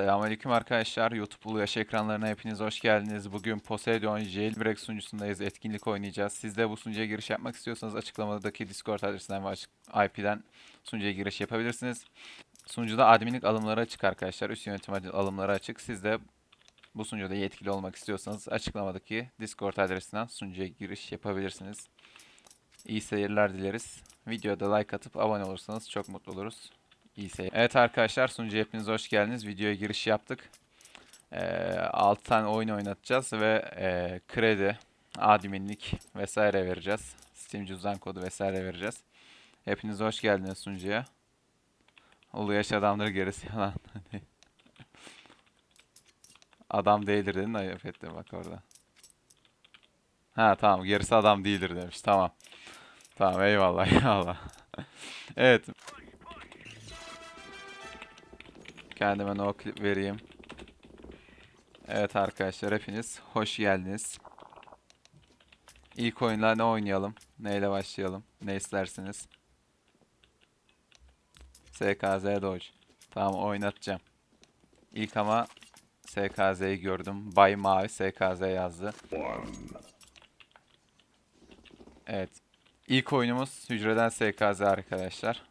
Selamünaleyküm arkadaşlar. YouTube Uluyaş ekranlarına hepiniz hoş geldiniz. Bugün Poseidon Jailbreak sunucusundayız. Etkinlik oynayacağız. Siz de bu sunucuya giriş yapmak istiyorsanız açıklamadaki Discord adresinden ve IP'den sunucuya giriş yapabilirsiniz. Sunucuda adminlik alımları açık arkadaşlar. Üst yönetim alımları açık. Siz de bu sunucuda yetkili olmak istiyorsanız açıklamadaki Discord adresinden sunucuya giriş yapabilirsiniz. İyi seyirler dileriz. Videoda like atıp abone olursanız çok mutlu oluruz. İyi. Evet arkadaşlar sunucuya hepiniz hoş geldiniz. Videoya giriş yaptık. Ee, 6 tane oyun oynatacağız ve e, kredi, adminlik vesaire vereceğiz. Steam cüzdan kodu vesaire vereceğiz. Hepiniz hoş geldiniz sunucuya. Ulu yaş adamları gerisi yalan. adam değildir dedin ayıp ettim bak orada. Ha tamam gerisi adam değildir demiş. Tamam. Tamam eyvallah eyvallah. evet Kendime no clip vereyim. Evet arkadaşlar hepiniz hoş geldiniz. İlk oyunlar ne oynayalım? Neyle başlayalım? Ne istersiniz? SKZ Dodge. Tamam oynatacağım. İlk ama SKZ'yi gördüm. Bay Mavi SKZ yazdı. Evet. İlk oyunumuz hücreden SKZ arkadaşlar.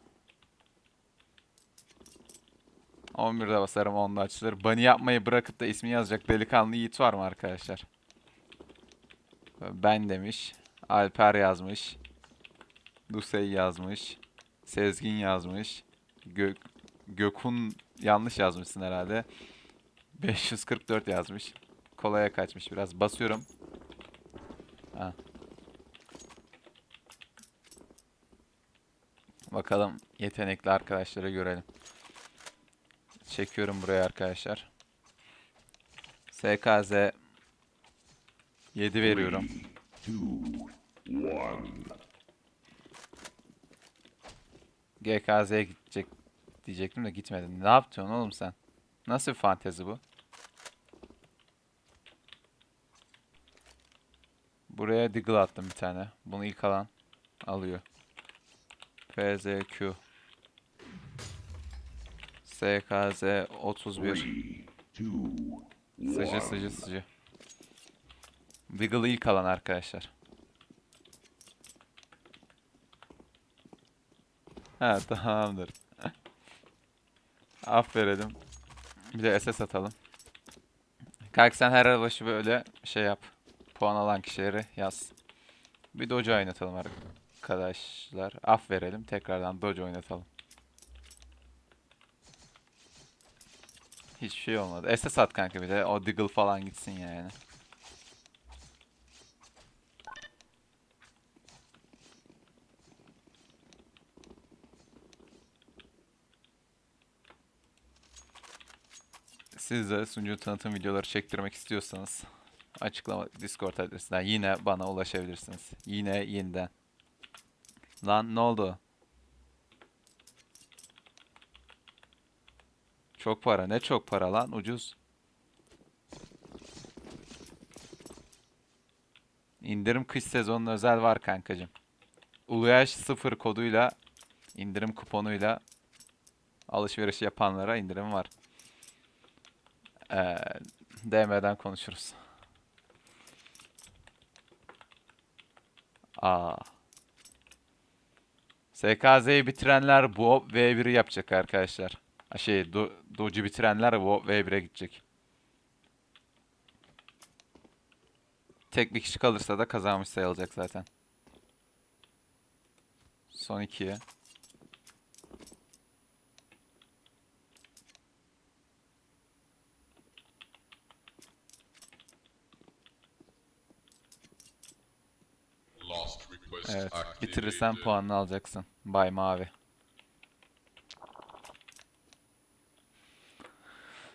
11'de basarım 10'da açılır. Bunny yapmayı bırakıp da ismi yazacak delikanlı yiğit var mı arkadaşlar? Ben demiş. Alper yazmış. Dusey yazmış. Sezgin yazmış. Gök Gökun yanlış yazmışsın herhalde. 544 yazmış. Kolaya kaçmış biraz. Basıyorum. Ha. Bakalım yetenekli arkadaşları görelim. Çekiyorum buraya arkadaşlar. SKZ 7 veriyorum. GKZ'ye gidecek diyecektim de gitmedin. Ne yaptın oğlum sen? Nasıl bir fantezi bu? Buraya Deagle attım bir tane. Bunu ilk alan alıyor. FZQ SKZ 31 Sıcı sıcı sıcı. Wiggle ilk alan arkadaşlar. Ha tamamdır. Aferin. Bir de SS atalım. Kalk sen her başı böyle şey yap. Puan alan kişileri yaz. Bir dojo oynatalım arkadaşlar. Af verelim. Tekrardan dojo oynatalım. Hiçbir şey olmadı. SS at kanka bir de. O Diggle falan gitsin yani. Siz de sunucu tanıtım videoları çektirmek istiyorsanız açıklama Discord adresinden yine bana ulaşabilirsiniz. Yine yeniden. Lan ne oldu? Çok para. Ne çok para lan? Ucuz. İndirim kış sezonuna özel var kankacım. Uluyaş 0 koduyla indirim kuponuyla alışveriş yapanlara indirim var. Ee, DM'den konuşuruz. Aa. SKZ'yi bitirenler bu V1'i yapacak arkadaşlar. Şey, do, Doge'u bitirenler bu V1'e gidecek. Tek bir kişi kalırsa da kazanmış sayılacak zaten. Son ikiye. Evet. Bitirirsen puanını alacaksın. Bay Mavi.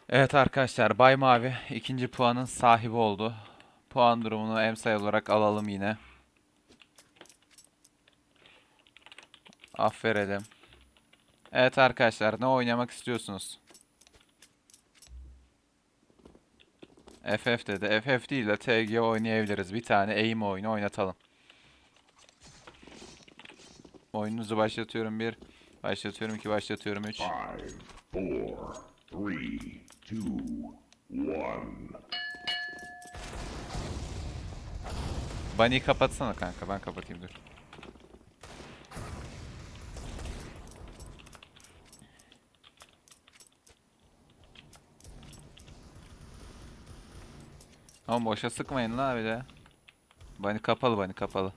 Evet arkadaşlar Bay Mavi ikinci puanın sahibi oldu. Puan durumunu emsay olarak alalım yine. Aferin. Evet arkadaşlar ne oynamak istiyorsunuz? FF dedi. FF değil de TG oynayabiliriz. Bir tane aim oyunu oynatalım. Oyununuzu başlatıyorum bir. Başlatıyorum iki, başlatıyorum üç. Five, four, three, two. Bunny'i kapatsana kanka ben kapatayım dur. Ama boşa sıkmayın la öyle. Bunny kapalı Bunny kapalı.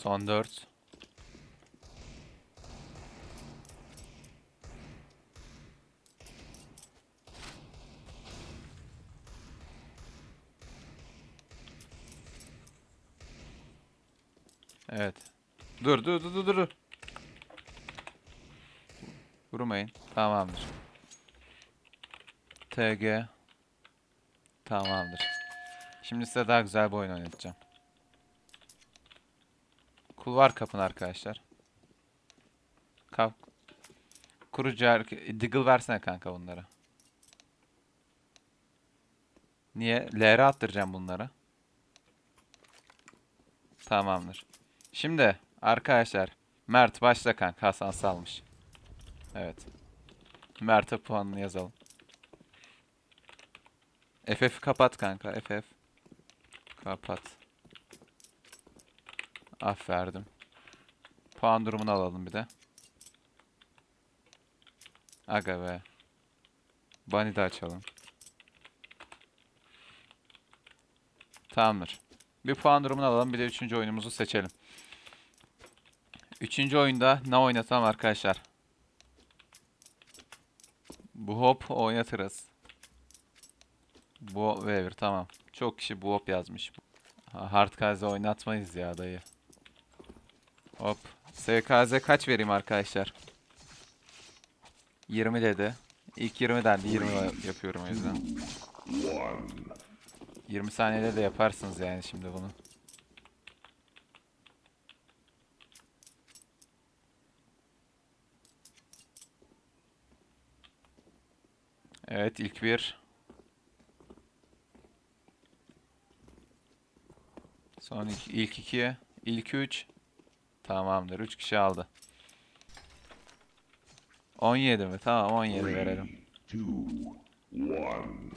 Son 4. Evet. Dur dur dur dur dur. Vurmayın. Tamamdır. TG. Tamamdır. Şimdi size daha güzel bir oyun oynatacağım. Kulvar kapın arkadaşlar. Kap. Kurucu er- Diggle versene kanka bunlara. Niye? LR attıracağım bunlara. Tamamdır. Şimdi arkadaşlar Mert başla kanka Hasan salmış. Evet. Mert'e puanını yazalım. FF kapat kanka FF. Kapat. Af verdim. Puan durumunu alalım bir de. Aga be. Bunny de açalım. Tamamdır. Bir puan durumunu alalım. Bir de üçüncü oyunumuzu seçelim. Üçüncü oyunda ne oynatalım arkadaşlar? Bu hop oynatırız. Bu Weaver tamam. Çok kişi bu hop yazmış. Ha, Hard oynatmayız ya dayı. Hop. SKZ kaç vereyim arkadaşlar? 20 dedi. İlk 20 dendi. 20 yapıyorum o yüzden. 20 saniyede de yaparsınız yani şimdi bunu. Evet ilk bir. Son ilk, ilk iki. İlk üç. Tamamdır. Üç kişi aldı. 17 mi? Tamam 17 verelim. Two, one.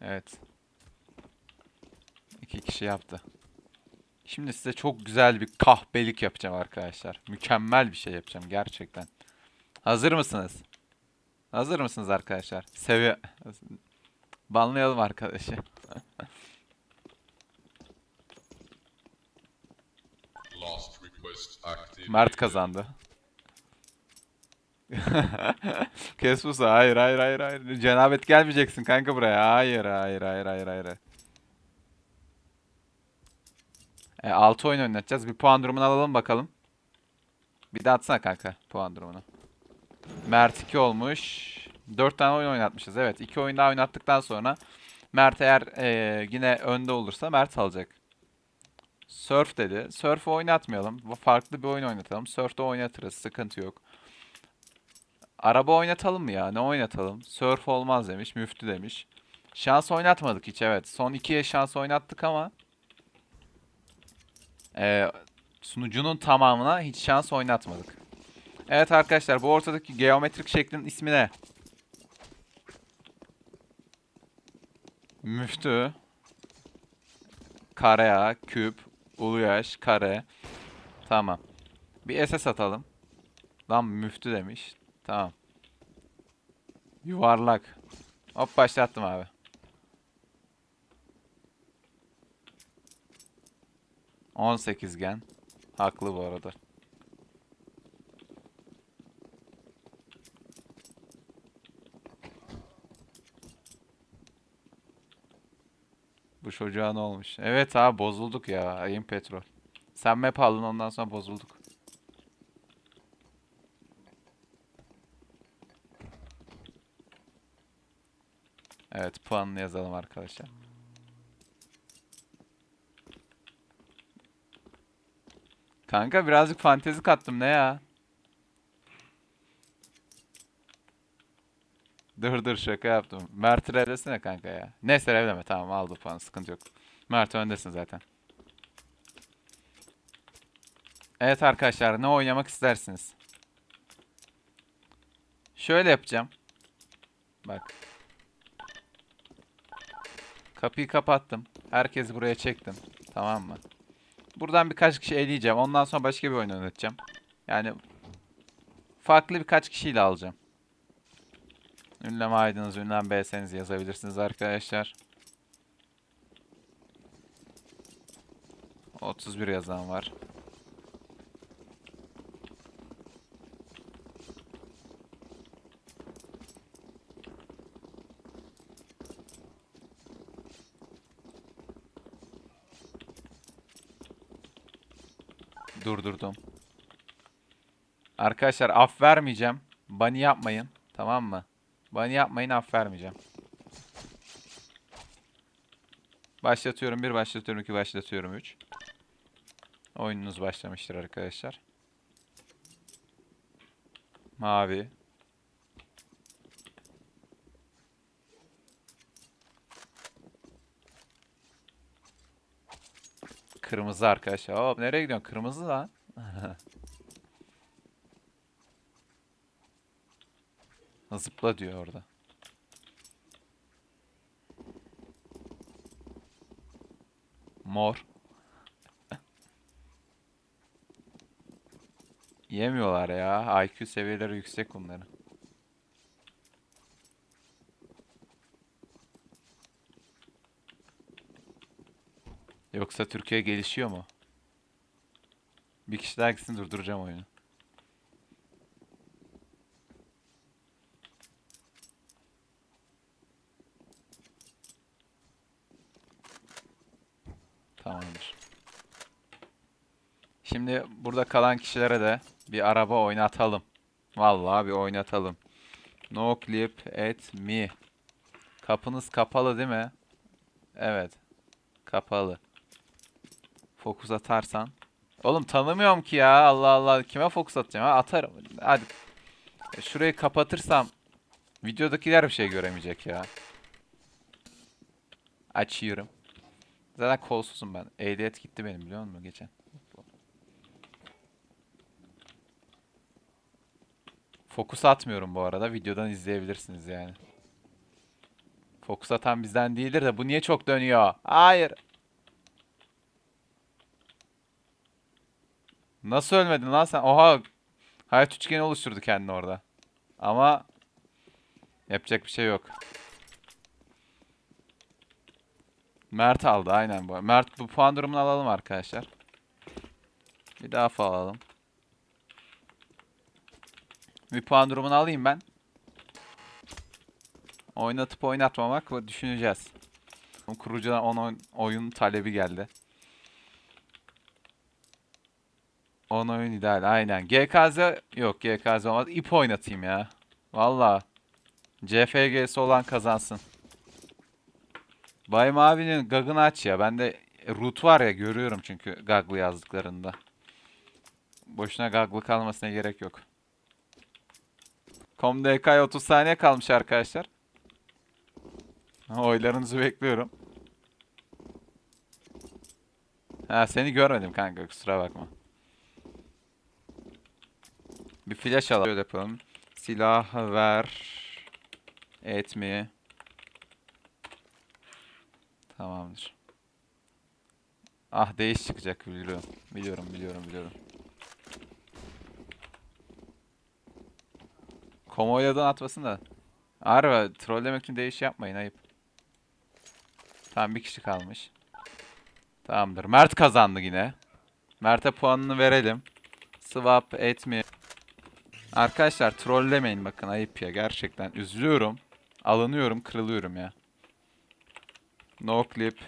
Evet. İki kişi yaptı. Şimdi size çok güzel bir kahpelik yapacağım arkadaşlar. Mükemmel bir şey yapacağım gerçekten. Hazır mısınız? Hazır mısınız arkadaşlar? Sevi Banlayalım arkadaşı. Mert kazandı. Kespusa hayır hayır hayır hayır. Cenabet gelmeyeceksin kanka buraya. Hayır hayır hayır hayır hayır. E, 6 oyun oynatacağız. Bir puan durumunu alalım bakalım. Bir de atsana kanka puan durumunu. Mert 2 olmuş. 4 tane oyun oynatmışız. Evet 2 oyun daha oynattıktan sonra Mert eğer e, yine önde olursa Mert alacak. Surf dedi. Surf'u oynatmayalım. Farklı bir oyun oynatalım. Surf'te oynatırız. Sıkıntı yok. Araba oynatalım mı ya? Ne oynatalım? Surf olmaz demiş. Müftü demiş. Şans oynatmadık hiç evet. Son ikiye şans oynattık ama eee, sunucunun tamamına hiç şans oynatmadık. Evet arkadaşlar bu ortadaki geometrik şeklin ismi ne? Müftü. Kare A, küp, uluyaş, kare. Tamam. Bir SS atalım. Lan müftü demiş. Tamam. Yuvarlak. Hop başlattım abi. On sekizgen. Haklı bu arada. Bu çocuğa ne olmuş? Evet abi bozulduk ya. Ayın petrol. Sen map aldın ondan sonra bozulduk. Evet puanını yazalım arkadaşlar. Kanka birazcık fantezi kattım ne ya? Dur dur şaka yaptım. Mert'i revlesene kanka ya. Neyse revleme tamam aldı puanı sıkıntı yok. Mert öndesin zaten. Evet arkadaşlar ne oynamak istersiniz? Şöyle yapacağım. Bak. Kapıyı kapattım. Herkesi buraya çektim. Tamam mı? Buradan birkaç kişi eleyeceğim. Ondan sonra başka bir oyun oynatacağım. Yani farklı birkaç kişiyle alacağım. Ünlem aydınız, ünlem beğenseniz yazabilirsiniz arkadaşlar. 31 yazan var. Durdurdum. Arkadaşlar af vermeyeceğim. Bunny yapmayın. Tamam mı? Bunny yapmayın af vermeyeceğim. Başlatıyorum 1, başlatıyorum 2, başlatıyorum 3. Oyununuz başlamıştır arkadaşlar. Mavi. Kırmızı arkadaşlar. Hop nereye gidiyorsun? Kırmızı lan. Zıpla diyor orada. Mor. Yemiyorlar ya. IQ seviyeleri yüksek bunların. Yoksa Türkiye gelişiyor mu? Bir kişi daha gitsin durduracağım oyunu. Tamamdır. Şimdi burada kalan kişilere de bir araba oynatalım. Vallahi bir oynatalım. No clip at me. Kapınız kapalı değil mi? Evet. Kapalı. Fokus atarsan. Oğlum tanımıyorum ki ya. Allah Allah. Kime fokus atacağım? Atarım. Hadi. E, Şurayı kapatırsam videodakiler bir şey göremeyecek ya. Açıyorum. Zaten kolsuzum ben. Ehliyet gitti benim biliyor musun geçen? Fokus atmıyorum bu arada. Videodan izleyebilirsiniz yani. Fokus atan bizden değildir de bu niye çok dönüyor? Hayır. Nasıl ölmedin lan sen? Oha. Hayat üçgeni oluşturdu kendini orada. Ama yapacak bir şey yok. Mert aldı aynen bu. Mert bu puan durumunu alalım arkadaşlar. Bir daha falan alalım. Bir puan durumunu alayım ben. Oynatıp oynatmamak düşüneceğiz. Kurucudan 10 oyun talebi geldi. 10 oyun ideal aynen. GKZ yok GKZ olmaz. İp oynatayım ya. Valla. CFG'si olan kazansın. Bay Mavi'nin gagını aç ya. Bende root var ya görüyorum çünkü gaglı yazdıklarında. Boşuna gaglı kalmasına gerek yok. ComDK'ya 30 saniye kalmış arkadaşlar. Oylarınızı bekliyorum. Ha seni görmedim kanka kusura bakma. Bir flash alalım. Şöyle yapalım. Silah ver. Etmeyi. Tamamdır. Ah değiş çıkacak biliyorum. Biliyorum biliyorum biliyorum. Komoyladan atmasın da. Harbi trollemek için değiş yapmayın ayıp. Tamam bir kişi kalmış. Tamamdır. Mert kazandı yine. Mert'e puanını verelim. Swap etmi. Arkadaşlar trollemeyin bakın ayıp ya gerçekten üzülüyorum. Alınıyorum, kırılıyorum ya. No clip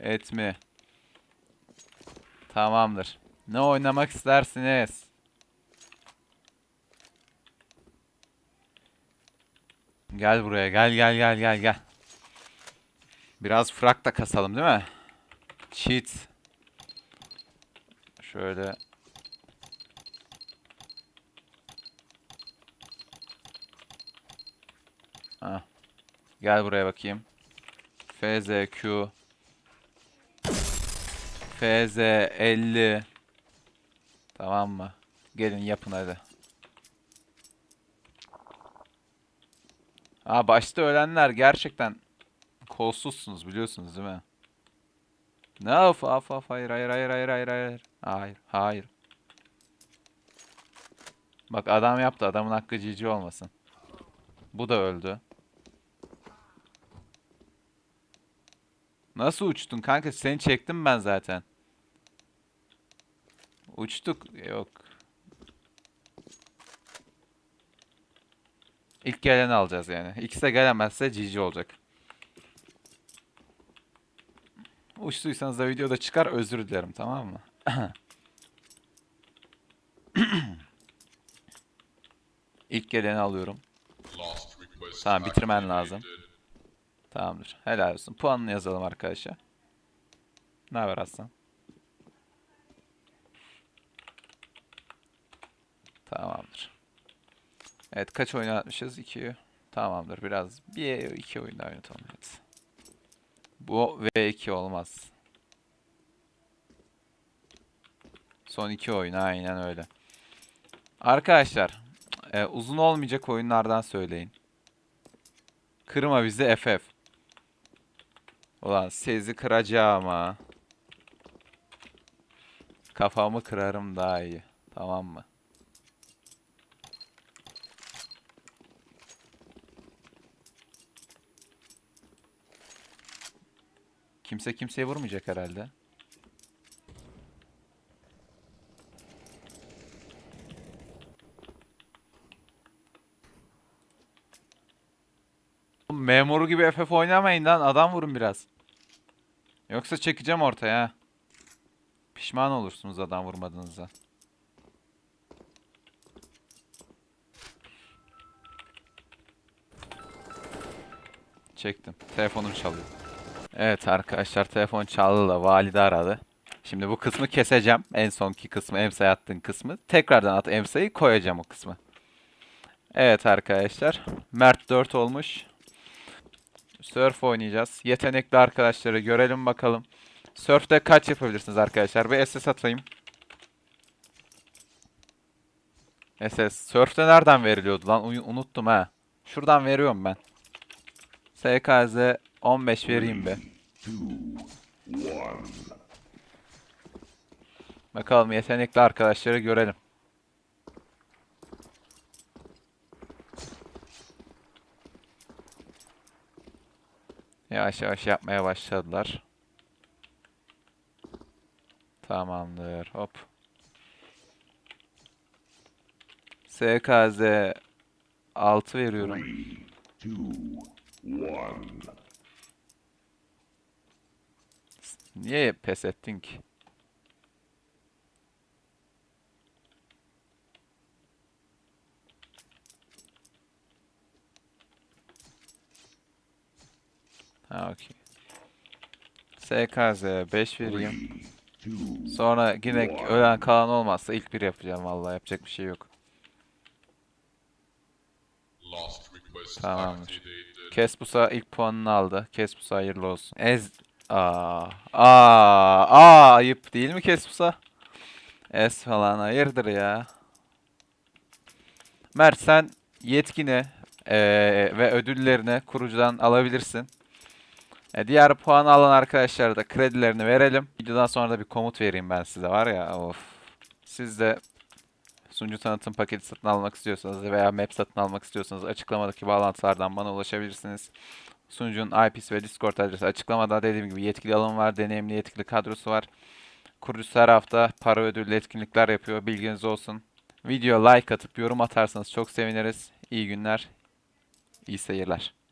etmi. Tamamdır. Ne oynamak istersiniz? Gel buraya gel gel gel gel gel. Biraz frak da kasalım değil mi? Cheat. Şöyle. Ha. Gel buraya bakayım. FZQ FZ 50 Tamam mı? Gelin yapın hadi. Ha başta ölenler gerçekten kolsuzsunuz biliyorsunuz değil mi? Ne of of of hayır hayır hayır hayır hayır hayır. Hayır hayır. Bak adam yaptı adamın hakkı cici olmasın. Bu da öldü. Nasıl uçtun kanka? Seni çektim ben zaten. Uçtuk. Yok. İlk geleni alacağız yani. İkisi de gelemezse GG olacak. Uçtuysanız da videoda çıkar özür dilerim tamam mı? İlk geleni alıyorum. Tamam, bitirmen lazım. Tamamdır. Helal olsun. Puanını yazalım arkadaşlar. Ne haber Aslan? Tamamdır. Evet kaç oyun atmışız? 2. Tamamdır. Biraz bir iki oyun daha oynatalım. Evet. Bu V2 olmaz. Son iki oyun aynen öyle. Arkadaşlar e, uzun olmayacak oyunlardan söyleyin. Kırma bizi FF. Ulan sizi kıracağım ha. Kafamı kırarım daha iyi. Tamam mı? Kimse kimseye vurmayacak herhalde. Memuru gibi FF oynamayın lan. Adam vurun biraz. Yoksa çekeceğim ortaya. Pişman olursunuz adam vurmadığınızda. Çektim. Telefonum çalıyor. Evet arkadaşlar telefon çaldı da valide aradı. Şimdi bu kısmı keseceğim. En sonki kısmı emsaya attığın kısmı. Tekrardan at emsayı koyacağım o kısmı. Evet arkadaşlar. Mert 4 olmuş. Surf oynayacağız. Yetenekli arkadaşları görelim bakalım. Surf'te kaç yapabilirsiniz arkadaşlar? Bir SS atayım. SS. Surf'te nereden veriliyordu lan? Unuttum ha. Şuradan veriyorum ben. SKZ 15 vereyim be. Bakalım yetenekli arkadaşları görelim. Yavaş yavaş yapmaya başladılar. Tamamdır. Hop. SKZ 6 veriyorum. Three, two, one. Niye pes ettin ki? Ha okey. SKZ 5 vereyim. Sonra yine ölen kalan olmazsa ilk bir yapacağım vallahi yapacak bir şey yok. Tamamdır. Kespusa ilk puanını aldı. Kespusa hayırlı olsun. Ez... Aa, aa, aa, ayıp değil mi Kespusa? Es falan hayırdır ya. Mert sen yetkini eee, ve ödüllerini kurucudan alabilirsin. E, diğer puan alan arkadaşlara da kredilerini verelim. Videodan sonra da bir komut vereyim ben size var ya of. Siz de sunucu tanıtım paketi satın almak istiyorsanız veya map satın almak istiyorsanız açıklamadaki bağlantılardan bana ulaşabilirsiniz. Sunucunun IP'si ve Discord adresi açıklamada dediğim gibi yetkili alım var, deneyimli yetkili kadrosu var. Kurucusu her hafta para ödüllü etkinlikler yapıyor. Bilginiz olsun. Video like atıp yorum atarsanız çok seviniriz. İyi günler, iyi seyirler.